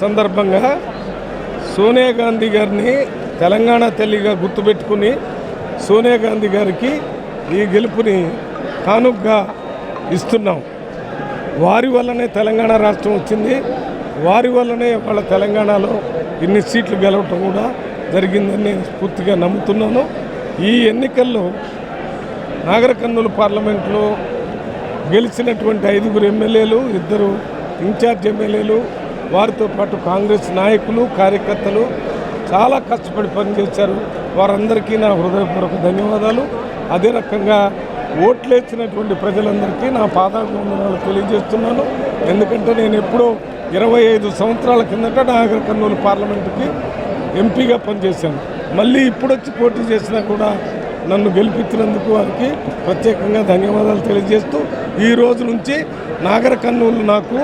సందర్భంగా సోనియా గాంధీ గారిని తెలంగాణ తల్లిగా గుర్తుపెట్టుకుని సోనియా గాంధీ గారికి ఈ గెలుపుని కానుగ్గా ఇస్తున్నాం. వారి వల్లనే తెలంగాణ రాష్ట్రం వచ్చింది. వారి వల్లనే వాళ్ళ తెలంగాణలో ఇన్ని సీట్లు గెలవటం కూడా జరిగిందని నేను పూర్తిగా నమ్ముతున్నాను. ఈ ఎన్నికల్లో నాగరకర్నూలు పార్లమెంట్లో గెలిచినటువంటి ఐదుగురు ఎమ్మెల్యేలు ఇద్దరు ఇన్ఛార్జ్ ఎమ్మెల్యేలు వారితో పాటు కాంగ్రెస్ నాయకులు కార్యకర్తలు చాలా కష్టపడి పనిచేశారు. వారందరికీ నా హృదయపూర్వక ధన్యవాదాలు. అదే రకంగా ఓట్లేసినటువంటి ప్రజలందరికీ నా పాదాభివందనాలు తెలియజేస్తున్నాను. ఎందుకంటే నేను ఎప్పుడో ఇరవై ఐదు సంవత్సరాల కిందట నాగర్ కర్నూలు పార్లమెంటుకి ఎంపీగా పనిచేశాను. మళ్ళీ ఇప్పుడు వచ్చి పోటీ చేసినా కూడా నన్ను గెలిపించినందుకు వారికి ప్రత్యేకంగా ధన్యవాదాలు తెలియజేస్తూ ఈ రోజు నుంచి నాగర కర్నూలు నాకు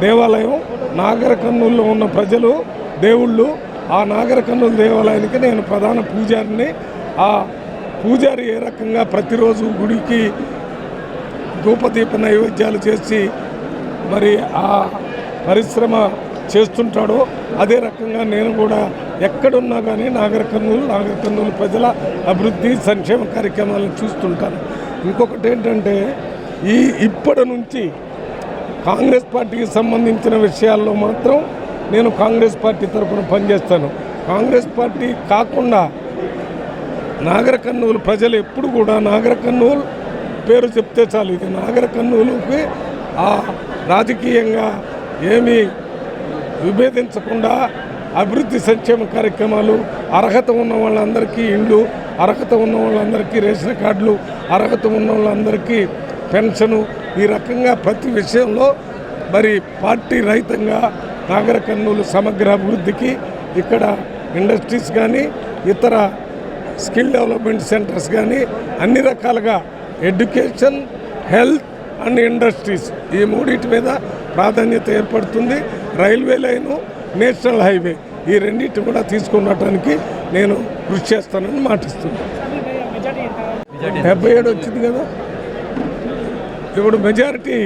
దేవాలయం నాగరకర్నూలులో ఉన్న ప్రజలు దేవుళ్ళు ఆ నాగరకర్నూలు దేవాలయానికి నేను ప్రధాన పూజారిని. ఆ పూజారి ఏ రకంగా ప్రతిరోజు గుడికి ధూపదీప నైవేద్యాలు చేసి మరి ఆ పరిశ్రమ చేస్తుంటాడో అదే రకంగా నేను కూడా ఎక్కడున్నా కానీ నాగర కర్నూలు నాగర కర్నూలు ప్రజల అభివృద్ధి సంక్షేమ కార్యక్రమాలను చూస్తుంటాను. ఇంకొకటి ఏంటంటే ఈ ఇప్పటి నుంచి కాంగ్రెస్ పార్టీకి సంబంధించిన విషయాల్లో మాత్రం నేను కాంగ్రెస్ పార్టీ తరఫున పనిచేస్తాను. కాంగ్రెస్ పార్టీ కాకుండా నాగర కర్నూలు ప్రజలు ఎప్పుడు కూడా నాగర కర్నూలు పేరు చెప్తే చాలు. ఇది నాగర కర్నూలుకి ఆ రాజకీయంగా ఏమీ విభేదించకుండా అభివృద్ధి సంక్షేమ కార్యక్రమాలు అర్హత ఉన్న వాళ్ళందరికీ ఇండ్లు అర్హత ఉన్న వాళ్ళందరికీ రేషన్ కార్డులు అర్హత ఉన్న వాళ్ళందరికీ పెన్షను ఈ రకంగా ప్రతి విషయంలో మరి పార్టీ రహితంగా నాగర కర్నూలు సమగ్ర అభివృద్ధికి ఇక్కడ ఇండస్ట్రీస్ కానీ ఇతర స్కిల్ డెవలప్మెంట్ సెంటర్స్ కానీ అన్ని రకాలుగా ఎడ్యుకేషన్ హెల్త్ అండ్ ఇండస్ట్రీస్ ఈ మూడింటి మీద ప్రాధాన్యత ఏర్పడుతుంది. రైల్వే లైను నేషనల్ హైవే ఈ రెండింటి కూడా తీసుకున్నటానికి నేను కృషి చేస్తానని మాటిస్తున్నాను. డెబ్బై ఏడు వచ్చింది కదా? ఇప్పుడు మెజారిటీ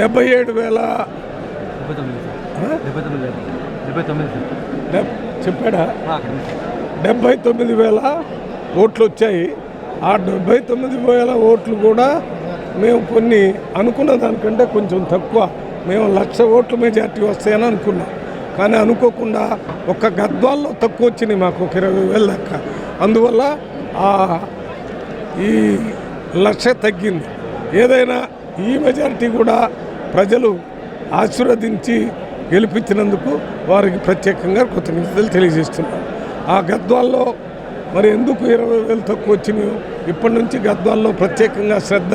డెబ్బై ఏడు వేల. చెప్పాడా? డెబ్బై తొమ్మిది వేల ఓట్లు వచ్చాయి. ఆ డెబ్బై తొమ్మిది వేల ఓట్లు కూడా మేము కొన్ని అనుకున్న దానికంటే కొంచెం తక్కువ. మేము లక్ష ఓట్ల మెజార్టీ వస్తాయని అనుకున్నాం. కానీ అనుకోకుండా ఒక్క గద్వాల్లో తక్కువ వచ్చినాయి మాకు ఒక ఇరవై వేల దాకా అందువల్ల ఆ ఈ లక్ష తగ్గింది. ఏదైనా ఈ మెజారిటీ కూడా ప్రజలు ఆశీర్వదించి గెలిపించినందుకు వారికి ప్రత్యేకంగా కృతజ్ఞతలు తెలియజేస్తున్నారు ఆ గద్వాల్లో మరి ఎందుకు ఇరవై వేలు తక్కువ వచ్చినాయో ఇప్పటి నుంచి గద్వాల్లో ప్రత్యేకంగా శ్రద్ధ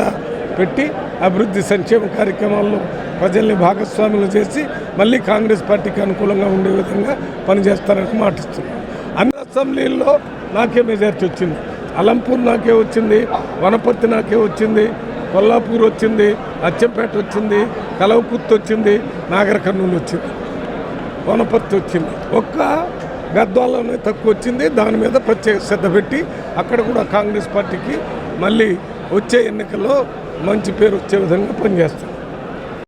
పెట్టి అభివృద్ధి సంక్షేమ కార్యక్రమాల్లో ప్రజల్ని భాగస్వాములు చేసి మళ్ళీ కాంగ్రెస్ పార్టీకి అనుకూలంగా ఉండే విధంగా పనిచేస్తారని మాటిస్తున్నాను అన్ని అసెంబ్లీల్లో నాకే మెజార్టీ వచ్చింది. అలంపూర్ నాకే వచ్చింది. వనపర్తి నాకే వచ్చింది. కొల్లాపూర్ వచ్చింది అచ్చంపేట వచ్చింది కలవకుర్తి వచ్చింది నాగర కర్నూలు వచ్చింది వనపర్తి వచ్చింది. ఒక్క గద్వాలలోనే తక్కువ వచ్చింది దాని మీద ప్రత్యేక శ్రద్ధ పెట్టి అక్కడ కూడా కాంగ్రెస్ పార్టీకి మళ్ళీ వచ్చే ఎన్నికల్లో మంచి పేరు వచ్చే విధంగా పనిచేస్తాం.